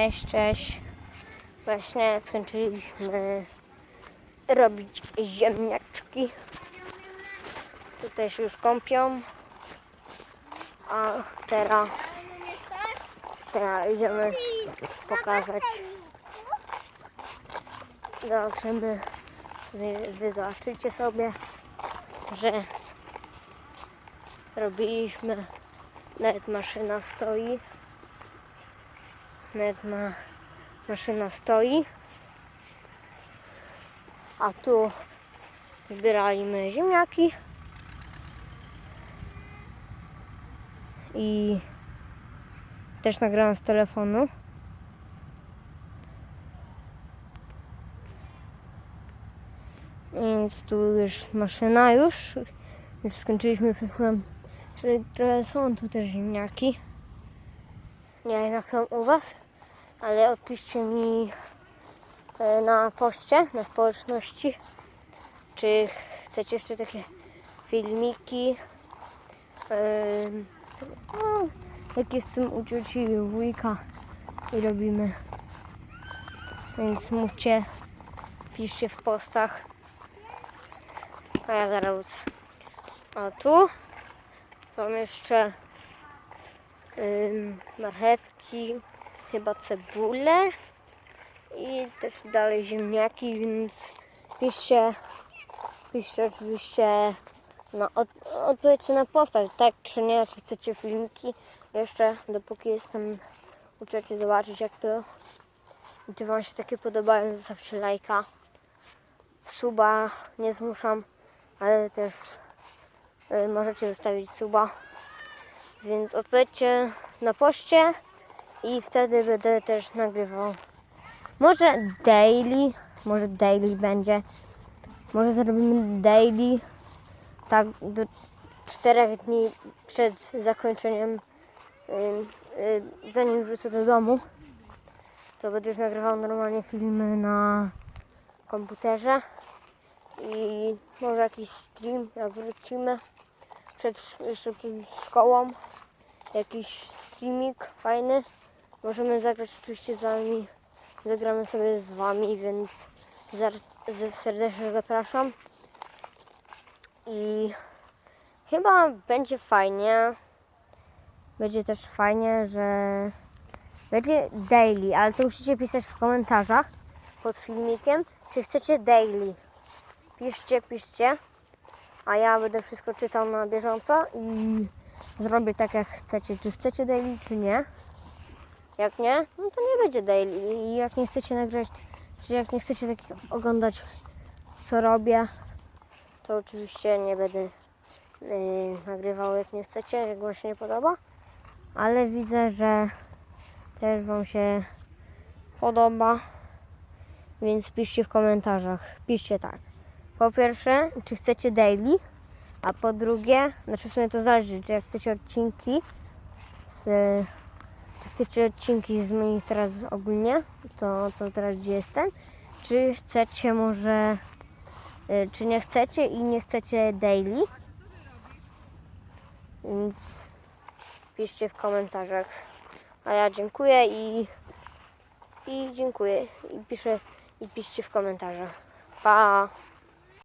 Cześć, cześć. Właśnie skończyliśmy robić ziemniaczki. Tutaj się już kąpią. A teraz, teraz idziemy pokazać. Zobaczymy, wy zobaczycie sobie, że robiliśmy, nawet maszyna stoi. Nawet ma maszyna stoi. A tu zbieraliśmy ziemniaki. I też nagrałam z telefonu. Więc tu już maszyna już. Już skończyliśmy chwilą. Czyli trochę są tu też ziemniaki. Nie jak są u Was, ale odpiszcie mi e, na poście, na społeczności, czy chcecie jeszcze takie filmiki. em, No, jak jestem u cioci wujka i robimy. Więc mówcie, piszcie w postach. A ja zaraz wrócę. A tu są jeszcze marchewki, chyba cebulę i też dalej ziemniaki, więc piszcie, piszcie oczywiście na od, na postach, tak czy nie, czy chcecie filmiki. Jeszcze, dopóki jestem u cioci zobaczyć jak to czy wam się takie podobają, zostawcie lajka suba nie zmuszam, ale też y, możecie zostawić suba. Więc odpowiedzcie na poście i wtedy będę też nagrywał. Może daily, może daily będzie. Może zrobimy daily tak do czterech dni przed zakończeniem, ym, zanim wrócę do domu. To będę już nagrywał normalnie filmy na komputerze i może jakiś stream jak wrócimy przed, jeszcze przed szkołą jakiś streaming fajny. Możemy zagrać oczywiście z wami. Zagramy sobie z wami, więc serdecznie zapraszam. I chyba będzie fajnie. Będzie też fajnie, że będzie daily, ale to musicie pisać w komentarzach pod filmikiem, czy chcecie daily. Piszcie, piszcie a ja będę wszystko czytał na bieżąco i zrobię tak jak chcecie. Czy chcecie daily, czy nie. Jak nie, no to nie będzie daily. I jak nie chcecie nagrać, czy jak nie chcecie takich oglądać, co robię, to oczywiście nie będę yy, nagrywał jak nie chcecie, jak wam się nie podoba. Ale widzę, że też wam się podoba. Więc piszcie w komentarzach. Piszcie tak. Po pierwsze, czy chcecie daily, a po drugie, znaczy w sumie to zależy, czy jak chcecie odcinki z, czy chcecie odcinki z moich teraz ogólnie, to co teraz gdzie jestem, czy chcecie może, y, czy nie chcecie i nie chcecie daily, więc piszcie w komentarzach, a ja dziękuję i, i dziękuję. I piszę i piszcie w komentarzach. Pa!